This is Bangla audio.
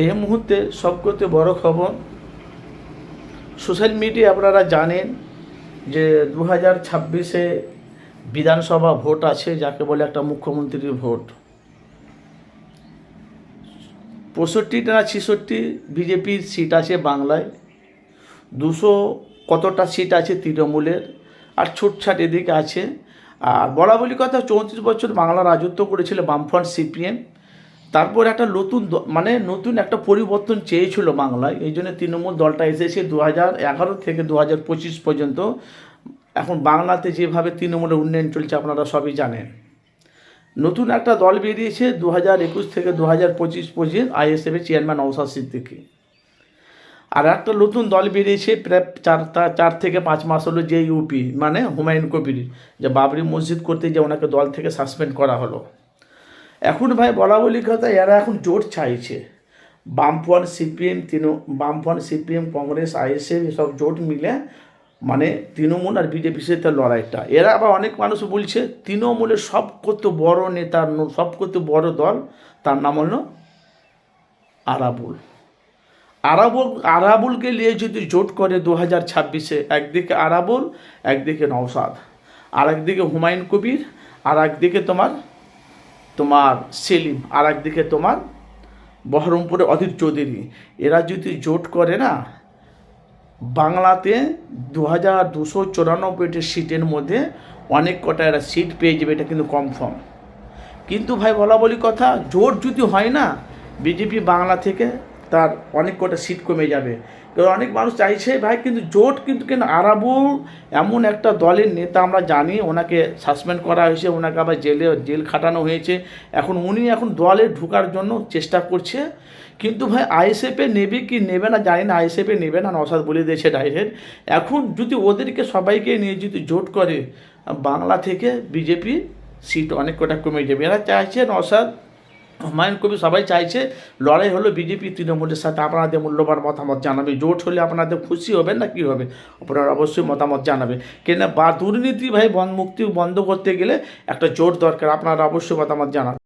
এই মুহূর্তে সবকতে বড় খবর, সোশ্যাল মিডিয়া আপনারা জানেন যে দু হাজার ছাব্বিশে বিধানসভা ভোট আছে, যাকে বলে একটা মুখ্যমন্ত্রীর ভোট। পঁয়ষট্টিটা ছেষট্টি বিজেপির সিট আছে বাংলায়। দুশো কতটা সিট আছে তৃণমূলের, আর ছুটছাট এদিকে আছে। আর বলা বলি কথা, চৌত্রিশ বছর বাংলা রাজত্ব করেছিল বামফ্রন্ট সিপিএম। তারপর একটা নতুন মানে নতুন একটা পরিবর্তন চেয়েছিল বাংলায়। এই জন্য তৃণমূল দলটা এসেছে দু হাজার এগারো থেকে দু হাজার পঁচিশ পর্যন্ত। এখন বাংলাতে যেভাবে তৃণমূলের উন্নয়ন চলছে আপনারা সবই জানেন। নতুন একটা দল বেরিয়েছে দু হাজার একুশ থেকে দু হাজার পঁচিশ পর্যন্ত আইএসএফের চেয়ারম্যান নওসাদ সিদ্দিকী। আর একটা নতুন দল বেরিয়েছে প্রায় চার চার থেকে পাঁচ মাস হলো যে ইউপি মানে হুমায়ুন কবির, যে বাবরি মসজিদ করতে যে ওনাকে দল থেকে সাসপেন্ড করা হলো। এখন ভাই বলা বলি কথা, এরা এখন জোট চাইছে। বামফ্রন্ট, সিপিএম তৃণ বামফ্রন্ট, সিপিএম, কংগ্রেস, আইএসএফ, এসব জোট মিলে মানে তৃণমূল আর বিজেপি সাথে লড়াইটা। এরা আবার অনেক মানুষ বলছে, তৃণমূলের সব কত বড় নেতার সব কত বড় দল, তার নাম হলো আরাবুল। আরাবুল, আরাবুলকে নিয়ে যদি জোট করে দু হাজার ছাব্বিশে, একদিকে আরাবুল, একদিকে নওসাদ আর একদিকে হুমায়ুন কবির আর একদিকে তোমার তোমার সেলিম আর একদিকে তোমার বহরমপুরে অধীর চৌধুরী। এরা যদি জোট করে না, বাংলাতে দু হাজার দুশো চুরানব্বইটি সিটের মধ্যে অনেক কটা এরা সিট পেয়ে যাবে, এটা কিন্তু কনফার্ম কিন্তু ভাই বলা বলি কথা, জোট যদি হয় না, বিজেপি বাংলা থেকে তার অনেক কটা সিট কমে যাবে। কারণ অনেক মানুষ চাইছে, ভাই, কিন্তু জোট কিন্তু কেন আরাবুল? এমন একটা দলের নেতা আমরা জানি, ওনাকে সাসপেন্ড করা হয়েছে, ওনাকে আবার জেলে, জেল খাটানো হয়েছে। এখন উনি এখন দলে ঢোকার জন্য চেষ্টা করছে। কিন্তু ভাই, আইএসএফে নেবে কি নেবে না জানি না, আইএসএফে নেবে না নসাদ বলে দিয়েছে ডাইরেক্ট এখন যদি ওদেরকে সবাইকে নিয়ে যদি জোট করে, বাংলা থেকে বিজেপি সিট অনেক কটা কমে যাবে। এরা চাইছে নসাদ হুমায়ুন কবি সবাই চাইছে, লড়াই হলো বিজেপি, তৃণমূলের সাথে আপনাদের মূল্যবান মতামত জানাবে। জোট হলে আপনাদের খুশি হবেন না কী হবে? আপনারা অবশ্যই মতামত জানাবে কেন বা দুর্নীতি ভাই বন মুক্তি বন্ধ করতে গেলে একটা জোট দরকার, আপনারা অবশ্যই মতামত জানাবেন।